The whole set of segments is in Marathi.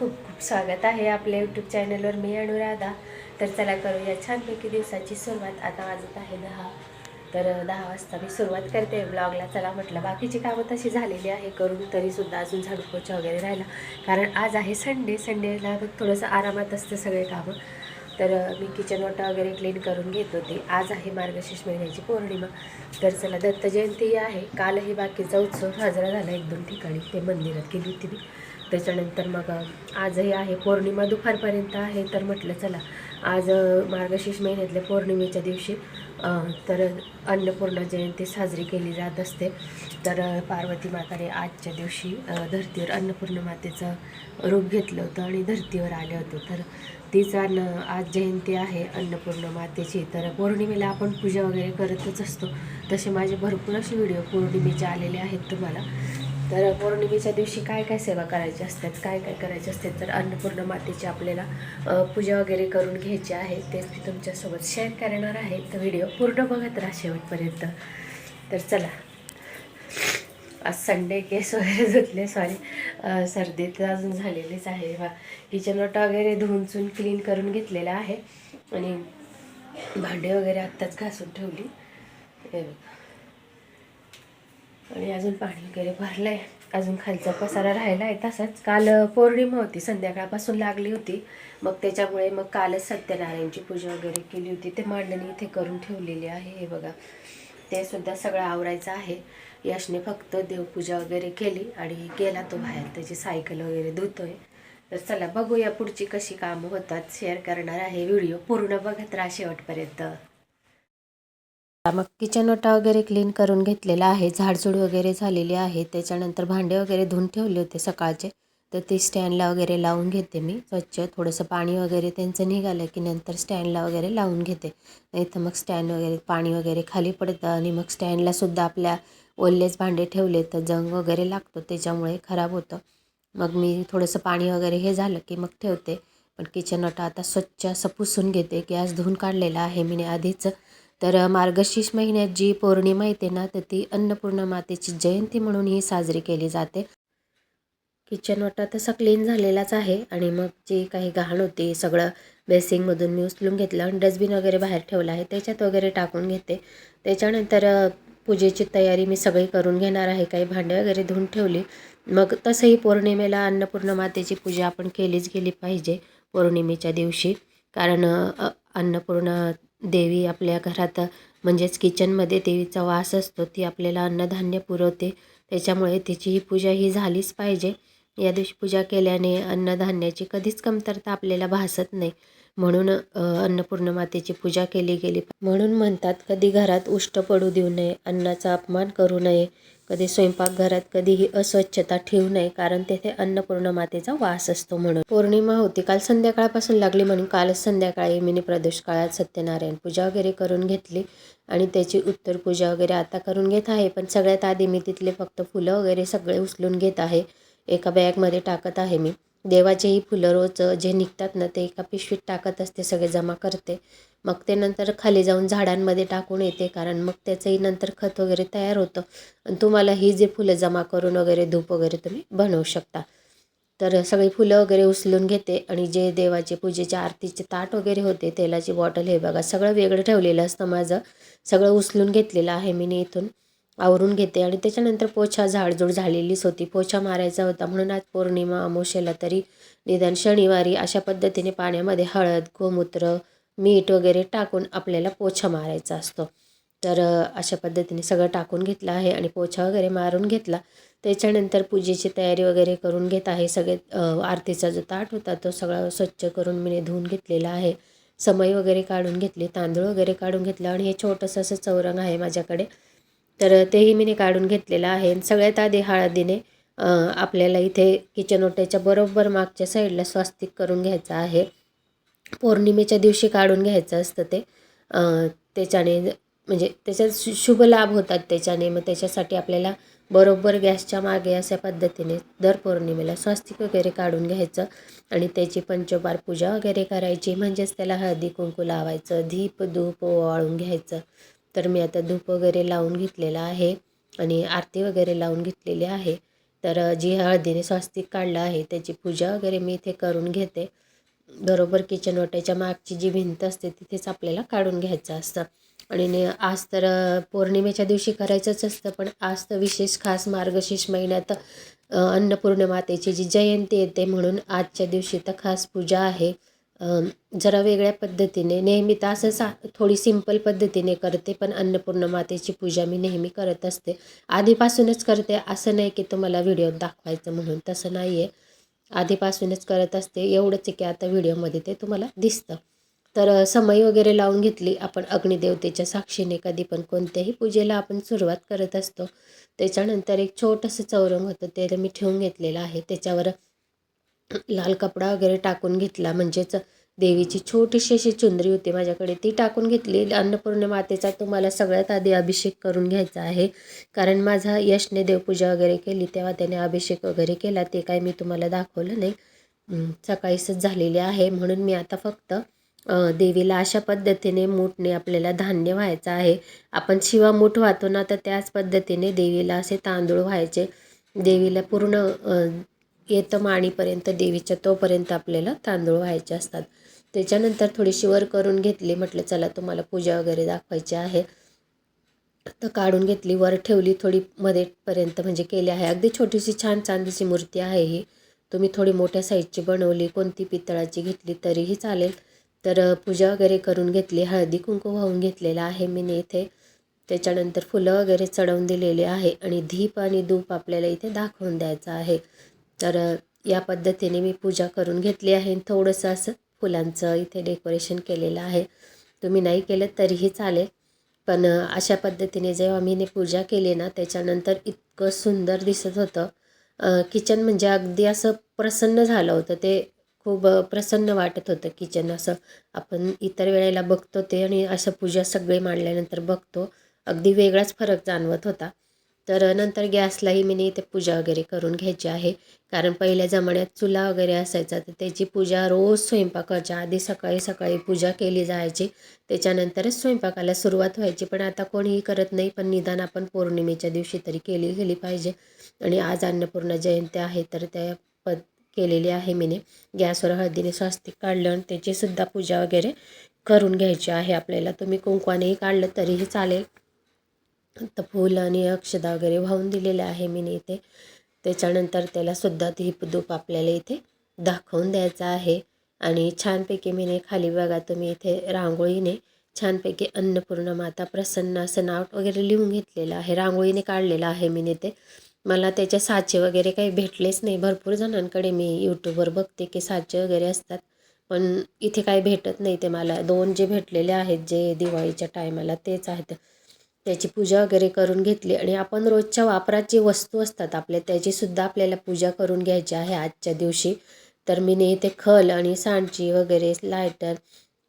खूप खूप स्वागत आहे आपल्या यूट्यूब चॅनलवर मी अनुराधा. तर चला करूया छानपैकी दिवसाची सुरुवात. आता वाजत आहे दहा. तर दहा वाजता मी सुरुवात करते ब्लॉगला चला म्हटलं बाकीची कामं तशी झालेली आहे. करून तरीसुद्धा अजून झाडू पोछा वगैरे राहिला. कारण आज आहे संडे. संडेला थोडंसं आरामात असतं सगळे कामं. तर मी किचन वाटा वगैरे क्लीन करून घेत होते. आज आहे मार्गशीर्ष महिन्याची पौर्णिमा. तर चला दत्त जयंती आहे. कालही बाकीचा उत्सव साजरा झाला एक दोन ठिकाणी. ते मंदिरात गेली होती मी. त्याच्यानंतर मग आजही आहे पौर्णिमा दुपारपर्यंत आहे तर म्हटलं चला आज मार्गशीर्ष महिन्यातल्या पौर्णिमेच्या दिवशी तर अन्नपूर्णा जयंती साजरी केली जात असते. तर पार्वती माताने आजच्या दिवशी धर्तीवर धरतीवर अन्नपूर्णा मातेचं रूप घेतलं होतं आणि धरतीवर आले होते. तर तीच अन्न आज जयंती आहे अन्नपूर्णा मातेची. तर पौर्णिमेला आपण पूजा वगैरे करतच असतो. तसे माझे भरपूर असे व्हिडिओ पौर्णिमेचे आलेले आहेत तुम्हाला. तर पौर्णिमेच्या दिवशी काय काय सेवा करायची असतात काय काय करायचे असते तर अन्नपूर्ण मातेची आपल्याला पूजा वगैरे करून घ्यायची आहे तेच मी तुमच्यासोबत शेअर करणार आहे. तर व्हिडिओ पूर्ण बघत राहा शेवटपर्यंत. तर चला. आज संडे केस वगैरे धुतले सॉरी सर्दी तर अजून झालेलीच आहे. बा किचन ओटा वगैरे धुवून चून क्लीन करून घेतलेला आहे. आणि भांडे वगैरे आत्ताच घासून ठेवली. हे बघा. आणि अजून पाणी वगैरे भरलं आहे अजून खालचा पसारा राहिला आहे तसाच काल पौर्णिमा होती. संध्याकाळपासून लागली होती. मग त्याच्यामुळे मग कालच सत्यनारायणची पूजा वगैरे केली होती. ते मांडणी इथे करून ठेवलेली आहे. हे बघा. ते सुद्धा सगळं आवरायचं आहे. यशने फक्त देवपूजा वगैरे केली आणि गेला तो बाहेर. त्याची सायकल वगैरे धुतोय. तर चला बघूया पुढची कशी कामं होतात. शेअर करणार आहे. व्हिडिओ पूर्ण बघत राहा शेवटपर्यंत. मग किचन ओटा वगैरे क्लीन करून घेतलेला आहे. झाडझूड वगैरे झालेली आहे. त्याच्यानंतर भांडे वगैरे धुवून ठेवले होते सकाळचे. तर ते स्टँडला वगैरे लावून घेते मी. स्वच्छ थोडंसं पाणी वगैरे त्यांचं निघालं की नंतर स्टँडला वगैरे लावून घेते. इथं मग स्टँड वगैरे पाणी वगैरे खाली पडतं आणि मग स्टँडलासुद्धा आपल्या ओल्लेच भांडे ठेवले तर जंग वगैरे लागतो. त्याच्यामुळे खराब होतं. मग मी थोडंसं पाणी वगैरे हे झालं की मग ठेवते. पण किचन ओटा आता स्वच्छ असं पुसून घेते. गॅस धुवून काढलेला आहे. मी आधीच तर मार्गशीर्ष महिन्यात जी पौर्णिमा येते ना तर ती अन्नपूर्णा मातेची जयंती म्हणून ही साजरी केली जाते. किचन वाटा तसा क्लीन झालेलाच आहे आणि मग जी काही घाण होती सगळं बेसिंगमधून मी उचलून घेतलं आणि डस्टबिन वगैरे बाहेर ठेवलं आहे त्याच्यात वगैरे टाकून घेते. त्याच्यानंतर पूजेची तयारी मी सगळी करून घेणार आहे काही भांडे वगैरे धुवून ठेवली. मग तसंही पौर्णिमेला अन्नपूर्णा मातेची पूजा आपण केलीच गेली पाहिजे पौर्णिमेच्या दिवशी. कारण अन्नपूर्णा देवी आपल्या घरात म्हणजेच किचनमध्ये देवीचा वास असतो ती आपल्याला अन्नधान्य पुरवते. त्याच्यामुळे तिची ही पूजा ही झालीच पाहिजे. या दिवशी पूजा केल्याने अन्नधान्याची कधीच कमतरता आपल्याला भासत नाही. म्हणून अन्नपूर्ण मातेची पूजा केली गेली. म्हणून म्हणतात कधी घरात उष्ट पडू देऊ नये अन्नाचा अपमान करू नये कधी स्वयंपाकघरात कधीही अस्वच्छता ठेवू नये कारण तेथे अन्नपूर्ण मातेचा वास असतो म्हणून. पौर्णिमा होती. काल संध्याकाळपासून लागली म्हणून कालच संध्याकाळी मिनी प्रदोष काळात सत्यनारायण पूजा वगैरे करून घेतली आणि त्याची उत्तर पूजा वगैरे आता करून घेत आहे. पण सगळ्यात आधी मी तिथले फक्त फुलं वगैरे सगळे उचलून घेत आहे. एका बॅगमध्ये टाकत आहे मी. देवाचेही फुलं रोज जे निघतात ना ते एका पिशवीत टाकत असते सगळे जमा करते. मग ते नंतर खाली जाऊन झाडांमध्ये टाकून येते कारण मग त्याचंही नंतर खत वगैरे तयार होतं. आणि तुम्हाला ही जे फुलं जमा करून वगैरे धूप वगैरे तुम्ही बनवू शकता. तर सगळी फुलं वगैरे उचलून घेते आणि जे देवाचे पूजेचे आरतीचे ताट वगैरे होते तेलाची बॉटल हे बघा सगळं वेगळं ठेवलेलं असतं माझं. सगळं उचलून घेतलेलं आहे मी इथून. आवरून घेते. आणि त्याच्यानंतर पोछा झाडझूड झालेलीच होती. पोछा मारायचा होता. म्हणून आज पौर्णिमा अमोशेला तरी निदान शनिवारी अशा पद्धतीने पाण्यामध्ये हळद गोमूत्र मीठ वगैरे टाकून आपल्याला पोछा मारायचा असतो. तर अशा पद्धतीने सगळं टाकून घेतलं आहे आणि पोछा वगैरे मारून घेतला. त्याच्यानंतर पूजेची तयारी वगैरे करून घेत आहे. सगळे आरतीचा जो ताट होता तो सगळा स्वच्छ करून मी धुवून घेतलेला आहे. समई वगैरे काढून घेतली तांदूळ वगैरे काढून घेतलं. आणि हे छोटंसं असं चौरंग आहे माझ्याकडे. तर तेही मी काढून घेतलेलं आहे. सगळ्यात आधी हळदीने आपल्याला इथे किचन ओट्याच्या बरोबर मागच्या साईडला स्वास्तिक करून घ्यायचं आहे. पौर्णिमेच्या दिवशी काढून घ्यायचं असतं ते. त्याच्याने म्हणजे त्याच्यात शु शुभ लाभ होतात त्याच्याने. मग त्याच्यासाठी आपल्याला बरोबर गॅसच्या मागे अशा पद्धतीने दर पौर्णिमेला स्वास्तिक वगैरे काढून घ्यायचं. आणि त्याची पंचोबार पूजा वगैरे करायची. म्हणजेच त्याला हळदी कुंकू लावायचं धीप धूप ओवाळून घ्यायचं. तर मी आता धूप वगैरे लावून घेतलेला आहे आणि आरती वगैरे लावून घेतलेली आहे. तर जी हळदीने स्वस्तिक काढलं आहे त्याची पूजा वगैरे मी इथे करून घेते. बरोबर किचन ओट्याच्या मागची जी भिंत असते तिथेच आपल्याला काढून घ्यायचं असतं. आणि आज तर पौर्णिमेच्या दिवशी करायचंच असतं पण आज तर विशेष खास मार्गशीर्ष महिन्यात अन्नपूर्ण मातेची जी जयंती येते म्हणून आजच्या दिवशी तर खास पूजा आहे. जरा वेगळ्या पद्धतीने नेहमी तर असं सा थोडी सिंपल पद्धतीने करते पण अन्नपूर्ण मातेची पूजा मी नेहमी करत असते. आधीपासूनच करते असं नाही की तुम्हाला व्हिडिओत दाखवायचं म्हणून तसं नाही आहे आधीपासूनच करत असते एवढंच आहे की आता व्हिडिओमध्ये ते तुम्हाला दिसतं. तर समई वगैरे लावून घेतली आपण अग्निदेवतेच्या साक्षीने कधी पण कोणत्याही पूजेला आपण सुरुवात करत असतो. त्याच्यानंतर एक छोटंसं चौरंग होतं ते मी ठेवून घेतलेलं आहे. त्याच्यावर लाल कपडा वगैरे टाकून घेतला. म्हणजेच देवीची छोटीशी अशी चुंदरी होती माझ्याकडे. ती टाकून घेतली. अन्नपूर्णा मातेचा तुम्हाला सगळ्यात आधी अभिषेक करून घ्यायचा आहे. कारण माझा यशने देवपूजा वगैरे केली तेव्हा त्याने अभिषेक वगैरे केला. ते काय मी तुम्हाला दाखवलं नाही. सकाळीसच झालेली आहे. म्हणून मी आता फक्त देवीला अशा पद्धतीने मूठने आपल्याला धान्य व्हायचं आहे. आपण शिवा मूठ वाहतो ना तर त्याच पद्धतीने देवीला असे तांदूळ व्हायचे. देवीला पूर्ण अ, येतं माणीपर्यंत देवीच्या तोपर्यंत आपल्याला तांदूळ व्हायचे असतात. त्याच्यानंतर थोडीशी वर करून घेतली म्हटलं चला तुम्हाला पूजा वगैरे दाखवायची आहे. तर काढून घेतली वर ठेवली थोडी मध्येपर्यंत म्हणजे केली आहे. अगदी छोटीशी छान चांदीची मूर्ती आहे ही. तुम्ही थोडी मोठ्या साईजची बनवली कोणती पितळाची घेतली तरीही चालेल. तर पूजा वगैरे करून घेतली हळदी कुंकू वाहून घेतलेला आहे मी इथे. त्याच्यानंतर फुलं वगैरे चढवून दिलेली आहे आणि धीप आणि धूप आपल्याला इथे दाखवून द्यायचं आहे. तर या पद्धतीने मी पूजा करून घेतली आहे. आणि थोडंसं असं फुलांचं इथे डेकोरेशन केलेलं आहे. तुम्ही नाही केलं तरीही चालेल. पण अशा पद्धतीने जेव्हा मीने पूजा केली ना त्याच्यानंतर इतकं सुंदर दिसत होतं. किचन म्हणजे अगदी असं प्रसन्न झालं होतं. ते खूप प्रसन्न वाटत होतं किचन असं. आपण इतर वेळेला बघतो ते आणि असं पूजा सगळे मांडल्यानंतर बघतो. अगदी वेगळाच फरक जाणवत होता. तर नंतर गॅसलाही मी इथे पूजा वगैरे करून घ्यायची आहे. कारण पहिल्या जमान्यात चुला वगैरे असायचा तर त्याची पूजा रोज स्वयंपाकाच्या आधी सकाळी सकाळी पूजा केली जायची. त्याच्यानंतरच स्वयंपाकाला सुरुवात व्हायची. पण आता कोणीही करत नाही पण निदान आपण पौर्णिमेच्या दिवशी तरी केली गेली पाहिजे. आणि आज अन्नपूर्णा जयंती आहे तर त्या पद केलेली आहे मीने. गॅसवर हळदीने स्वास्तिक काढलं आणि त्याचीसुद्धा पूजा वगैरे करून घ्यायची आहे आपल्याला. तुम्ही कुंकवानेही काढलं तरीही चालेल. तर फूल आणि अक्षदा वगैरे वाहून दिलेले आहे मी इथे. त्याच्यानंतर त्याला सुद्धा धीपधूप आपल्याला इथे दाखवून द्यायचा आहे. आणि छानपैकी मीने खाली बघा तुम्ही इथे रांगोळीने छानपैकी अन्नपूर्ण माता प्रसन्न असं नाव वगैरे लिहून घेतलेलं आहे. रांगोळीने काढलेलं आहे मी ते. मला त्याचे साचे वगैरे काही भेटलेच नाही. भरपूर जणांकडे मी यूट्यूबवर बघते की साचे वगैरे असतात. पण इथे काही भेटत नाही ते मला. दोन जे भेटलेले आहेत जे दिवाळीच्या टायमाला तेच आहेत. त्याची पूजा वगैरे करून घेतली आणि आपण रोजच्या वापरात जी वस्तू असतात आपल्या त्याचीसुद्धा आपल्याला पूजा करून घ्यायची आहे आजच्या दिवशी. तर मी नेहते खल आणि सांडची वगैरे लायटर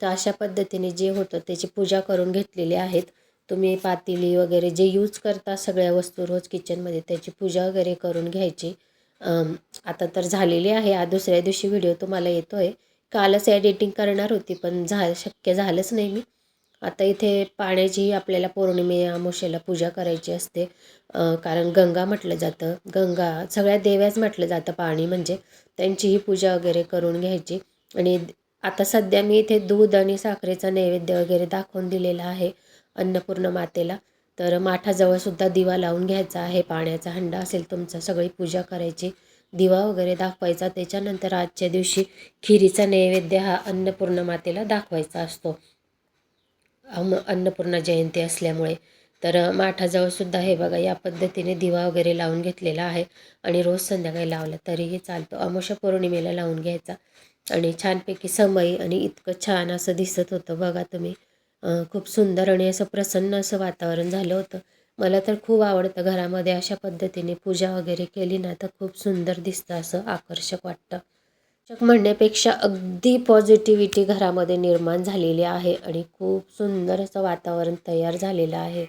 तर अशा पद्धतीने जे होतं त्याची पूजा करून घेतलेली आहेत. तुम्ही पातेली वगैरे जे यूज करता सगळ्या वस्तू रोज किचनमध्ये त्याची पूजा वगैरे करून घ्यायची. आता तर झालेली आहे. आ दुसऱ्या दिवशी व्हिडिओ तुम्हाला येतो आहे कालच एडिटिंग करणार होती पण झा शक्य झालंच नाही मी. आता इथे पाण्याची आपल्याला पौर्णिमे अमावस्येला पूजा करायची असते. कारण गंगा म्हटलं जातं. गंगा सगळ्या देव्याच म्हटलं जातं पाणी म्हणजे. त्यांचीही पूजा वगैरे करून घ्यायची. आणि आता सध्या मी इथे दूध आणि साखरेचा नैवेद्य वगैरे दाखवून दिलेला आहे अन्नपूर्ण मातेला. तर माठाजवळसुद्धा दिवा लावून घ्यायचा आहे. पाण्याचा हंडा असेल तुमचा सगळी पूजा करायची. दिवा वगैरे दाखवायचा. त्याच्यानंतर आजच्या दिवशी खिरीचा नैवेद्य हा अन्नपूर्ण मातेला दाखवायचा असतो. अम अन्नपूर्णा जयंती असल्यामुळे. तर माठाजवळसुद्धा हे बघा या पद्धतीने दिवा वगैरे लावून घेतलेला आहे आणि रोज संध्याकाळी लावला तरीही चालतो. अमावस्या पौर्णिमेला लावून घ्यायचा आणि छानपैकी समय आणि इतकं छान असं दिसत होतं बघा तुम्ही. खूप सुंदर आणि असं प्रसन्न असं वातावरण झालं होतं. मला तर खूप आवडतं घरामध्ये अशा पद्धतीने पूजा वगैरे केली ना तर खूप सुंदर दिसतं असं आकर्षक वाटतं. म्हणण्यापेक्षा अगदी पॉझिटिव्हिटी घरामध्ये निर्माण झालेली आहे आणि खूप सुंदर असं वातावरण तयार झालेलं आहे.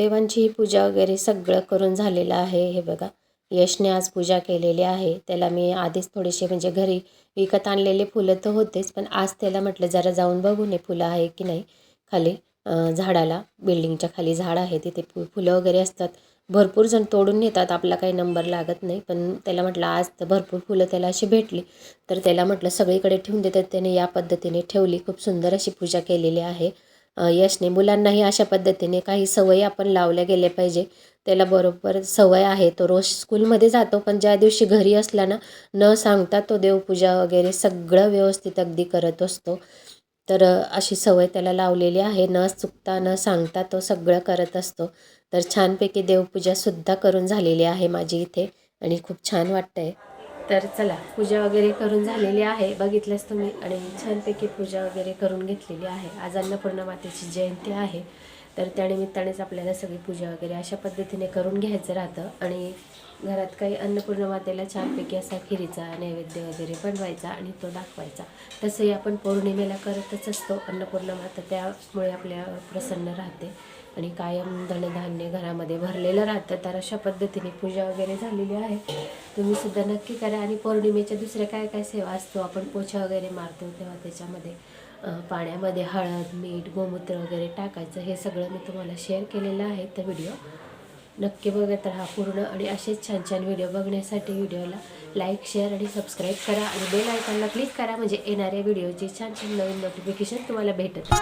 देवांची पूजा वगैरे सगळं करून झालेलं आहे. हे बघा यशने आज पूजा केलेली आहे. त्याला मी आधीच थोडेसे म्हणजे घरी विकत आणलेले फुलं तर होतेच पण आज त्याला म्हटलं जरा जाऊन बघू नये फुलं आहे की नाही खाली झाडाला. बिल्डिंगच्या खाली झाड आहे तिथे फु फुलं वगैरे असतात. भरपूर जण तोडून नेतात आपला काही नंबर लागत नाही. पण त्याला म्हटलं आज तर भरपूर फुलं त्याला अशी भेटली. तर त्याला म्हटलं सगळीकडे ठेवून देतात. त्याने या पद्धतीने ठेवली. खूप सुंदर अशी पूजा केलेली आहे. यशने मुलांनाही अशा पद्धतीने काही सवयी आपण लावल्या गेल्या पाहिजे. त्याला बरोबर सवय आहे. तो रोज स्कूलमध्ये जातो पण ज्या दिवशी घरी असला ना न सांगता तो देवपूजा वगैरे सगळं व्यवस्थित अगदी करत असतो. तर अशी सवय त्याला लावलेली आहे. न चुकता न सांगता तो सगळं करत असतो. तर छानपैकी देवपूजासुद्धा करून झालेली आहे माझी इथे आणि खूप छान वाटतं आहे तर चला पूजा वगैरे करून झालेली आहे. बघितलंच तुम्ही. आणि छानपैकी पूजा वगैरे करून घेतलेली आहे. आज अन्नपूर्णा मातेची जयंती आहे. तर त्यानिमित्तानेच आपल्याला सगळी पूजा वगैरे अशा पद्धतीने करून घ्यायचं राहतं. आणि घरात काही अन्नपूर्णा मातेला छानपैकी असा खिरीचा नैवेद्य वगैरे बनवायचा आणि तो दाखवायचा. तसंही आपण पौर्णिमेला करतच असतो. अन्नपूर्णा माता त्यामुळे आपल्या प्रसन्न राहते. आणि कायम धनधान्य घरामध्ये भरलेलं राहतं. तर अशा पद्धतीने पूजा वगैरे झालेली आहे. तुम्ही सुद्धा नक्की करा. आणि पौर्णिमेच्या दुसऱ्या काय काय सेवा असतो आपण पोछा वगैरे मारतो तेव्हा त्याच्यामध्ये पाण्यामध्ये हळद मीठ गोमूत्र वगैरे टाकायचं. हे सगळं मी तुम्हाला शेअर केलेलं आहे. तर व्हिडिओ नक्की बघत राहा पूर्ण. आणि असेच छान छान व्हिडिओ बघण्यासाठी व्हिडिओला लाईक शेअर आणि सबस्क्राईब करा. आणि बेल आयकॉनला क्लिक करा. म्हणजे येणाऱ्या व्हिडिओची छान छान नवीन नोटिफिकेशन तुम्हाला भेटत